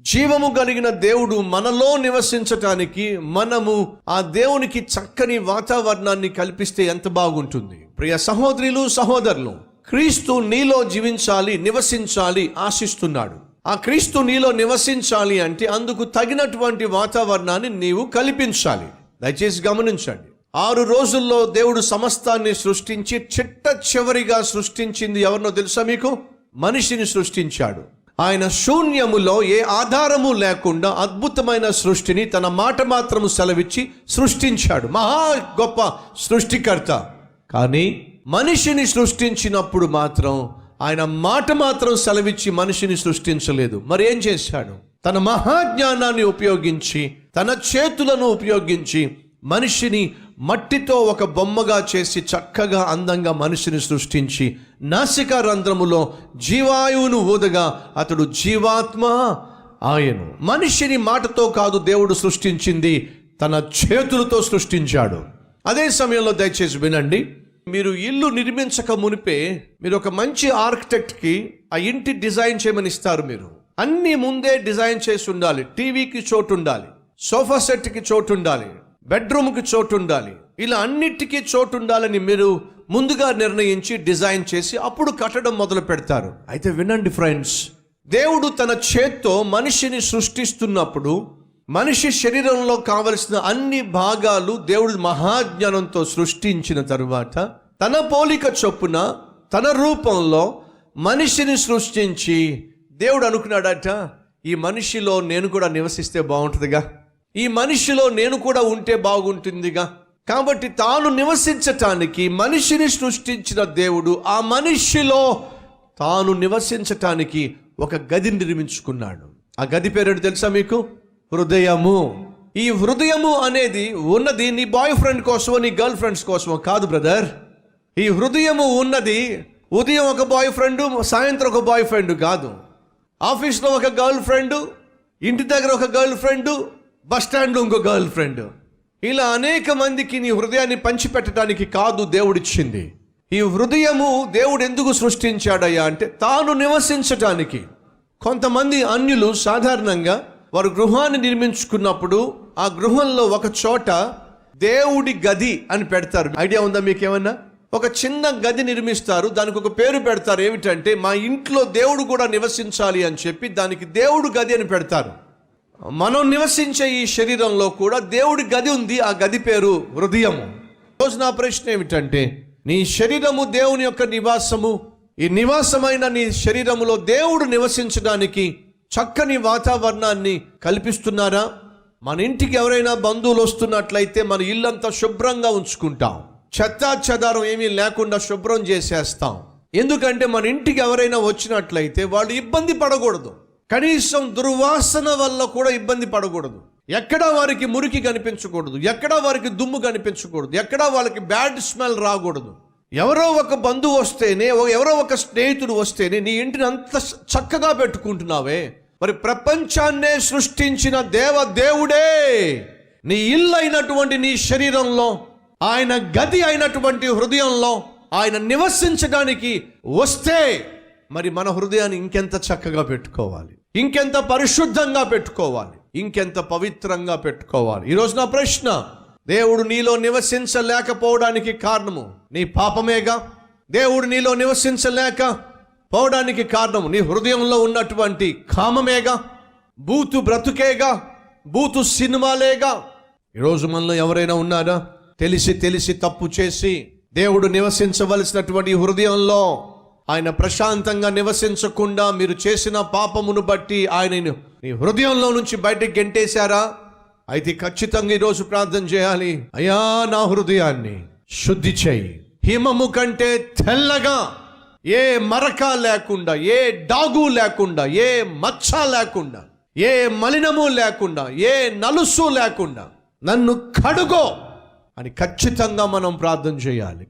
జీవము కలిగిన దేవుడు మనలో నివసించటానికి మనము ఆ దేవునికి చక్కని వాతావరణాన్ని కల్పిస్తే ఎంత బాగుంటుంది. ప్రియ సహోదరులు సహోదరులు క్రీస్తు నీలో జీవించాలి నివసించాలి ఆశిస్తున్నాడు. ఆ క్రీస్తు నీలో నివసించాలి అంటే అందుకు తగినటువంటి వాతావరణాన్ని నీవు కల్పించాలి. దయచేసి గమనించండి. ఆరు రోజుల్లో దేవుడు సమస్తాన్ని సృష్టించి చిట్ట చివరిగా సృష్టించింది ఎవరినో తెలుసా మీకు? మనిషిని సృష్టించాడు. ఆయన శూన్యములో ఏ ఆధారము లేకుండా అద్భుతమైన సృష్టిని తన మాట మాత్రము సెలవిచ్చి సృష్టించాడు. మహా గొప్ప సృష్టికర్త. కానీ మనిషిని సృష్టించినప్పుడు మాత్రం ఆయన మాట మాత్రం సెలవిచ్చి మనిషిని సృష్టించలేదు. మరి ఏం చేశాడు? తన మహాజ్ఞానాన్ని ఉపయోగించి తన చేతులను ఉపయోగించి మనిషిని మట్టితో ఒక బొమ్మగా చేసి చక్కగా అందంగా మనిషిని సృష్టించి నాసిక రంధ్రములో జీవాయువును ఊదగా అతడు జీవాత్మ ఆయను. మనిషిని మాటతో కాదు దేవుడు సృష్టించింది తన చేతులతో సృష్టించాడు. అదే సమయంలో దయచేసి వినండి మీరు ఇల్లు నిర్మించక మునిపే మీరు ఒక మంచి ఆర్కిటెక్ట్కి ఆ ఇంటి డిజైన్ చేయమని ఇస్తారు మీరు. అన్ని ముందే డిజైన్ చేసి ఉండాలి టీవీకి చోటు ఉండాలి సోఫా సెట్కి చోటు ఉండాలి. బెడ్రూమ్కి చోటు ఉండాలి ఇలా అన్నిటికీ చోటు ఉండాలని మీరు ముందుగా నిర్ణయించి డిజైన్ చేసి అప్పుడు కట్టడం మొదలు పెడతారు. అయితే వినండి ఫ్రెండ్స్ దేవుడు తన చేత్తో మనిషిని సృష్టిస్తున్నప్పుడు మనిషి శరీరంలో కావలసిన అన్ని భాగాలు దేవుడు మహాజ్ఞానంతో సృష్టించిన తరువాత తన పోలిక చొప్పున తన రూపంలో మనిషిని సృష్టించి దేవుడు అనుకున్నాడట ఈ మనిషిలో నేను కూడా నివసిస్తే బాగుంటుందిగా. ఈ మనిషిలో నేను కూడా ఉంటే బాగుంటుందిగా. కాబట్టి తాను నివసించటానికి మనిషిని సృష్టించిన దేవుడు ఆ మనిషిలో తాను నివసించటానికి ఒక గది నిర్మించుకున్నాడు. ఆ గది పేరు తెలుసా మీకు? హృదయము. ఈ హృదయము అనేది ఉన్నది నీ బాయ్ ఫ్రెండ్ కోసమో నీ గర్ల్ ఫ్రెండ్స్ కోసమో కాదు బ్రదర్. ఈ హృదయము ఉన్నది ఉదయం ఒక బాయ్ ఫ్రెండ్ సాయంత్రం ఒక బాయ్ ఫ్రెండ్ కాదు. ఆఫీస్లో ఒక గర్ల్ ఫ్రెండ్ ఇంటి దగ్గర ఒక గర్ల్ ఫ్రెండ్ బస్ స్టాండ్లో ఇంకో గర్ల్ ఫ్రెండ్ ఇలా అనేక మందికి నీ హృదయాన్ని పంచిపెట్టడానికి కాదు దేవుడిచ్చింది. ఈ హృదయము దేవుడు ఎందుకు సృష్టించాడయ్యా అంటే తాను నివసించటానికి. కొంతమంది అన్యులు సాధారణంగా వారు గృహాన్ని నిర్మించుకున్నప్పుడు ఆ గృహంలో ఒక చోట దేవుడి గది అని పెడతారు. ఐడియా ఉందా మీకేమన్నా? ఒక చిన్న గది నిర్మిస్తారు దానికి ఒక పేరు పెడతారు. ఏమిటంటే మా ఇంట్లో దేవుడు కూడా నివసించాలి అని చెప్పి దానికి దేవుడు గది అని పెడతారు. మనం నివసించే ఈ శరీరంలో కూడా దేవుడి గది ఉంది. ఆ గది పేరు హృదయము. రోజు నా ప్రశ్న ఏమిటంటే నీ శరీరము దేవుని యొక్క నివాసము. ఈ నివాసమైన నీ శరీరములో దేవుడు నివసించడానికి చక్కని వాతావరణాన్ని కల్పిస్తున్నారా? మన ఇంటికి ఎవరైనా బంధువులు వస్తున్నట్లయితే మన ఇల్లంతా శుభ్రంగా ఉంచుకుంటాం. చెత్తా చెదారం ఏమీ లేకుండా శుభ్రం చేసేస్తాం. ఎందుకంటే మన ఇంటికి ఎవరైనా వచ్చినట్లయితే వాళ్ళు ఇబ్బంది పడకూడదు. కనీసం దుర్వాసన వల్ల కూడా ఇబ్బంది పడకూడదు. ఎక్కడా వారికి మురికి కనిపించకూడదు. ఎక్కడా వారికి దుమ్ము కనిపించకూడదు. ఎక్కడా వాళ్ళకి బ్యాడ్ స్మెల్ రాకూడదు. ఎవరో ఒక బంధువు వస్తేనే ఓ- ఎవరో ఒక స్నేహితుడు వస్తేనే నీ ఇంటిని అంత చక్కగా పెట్టుకుంటున్నావే. మరి ప్రపంచాన్నే సృష్టించిన దేవ దేవుడే నీ ఇల్లు అయినటువంటి నీ శరీరంలో ఆయన గది అయినటువంటి హృదయంలో ఆయన నివసించడానికి వస్తే మరి మన హృదయాన్ని ఇంకెంత చక్కగా పెట్టుకోవాలి. ఇంకెంత పరిశుద్ధంగా పెట్టుకోవాలి ఇంకెంత పవిత్రంగా పెట్టుకోవాలి. ఈరోజు నా ప్రశ్న దేవుడు నీలో నివసించలేకపోవడానికి కారణము నీ పాపమేగా? దేవుడు నీలో నివసించలేక పోవడానికి కారణం నీ హృదయంలో ఉన్నటువంటి కామమేగా? బూతు బ్రతుకేగా? బూతు సినిమాలేగా? ఈరోజు మనలో ఎవరైనా ఉన్నారా? తెలిసి తెలిసి తప్పు చేసి దేవుడు నివసించవలసినటువంటి హృదయంలో ఆయన ప్రశాంతంగా నివసించకుండా మీరు చేసిన పాపమును బట్టి ఆయన నీ హృదయంలో నుంచి బయటకు గెంటేశారా? అయితే ఖచ్చితంగా ఈరోజు ప్రార్థన చేయాలి. అయ్యా నా హృదయాన్ని శుద్ధి చేయి. హిమము కంటే తెల్లగా ఏ మరక లేకుండా ఏ డాగు లేకుండా ఏ మచ్చ లేకుండా ఏ మలినము లేకుండా ఏ నలుసు లేకుండా నన్ను కడుగో అని ఖచ్చితంగా మనం ప్రార్థన చేయాలి.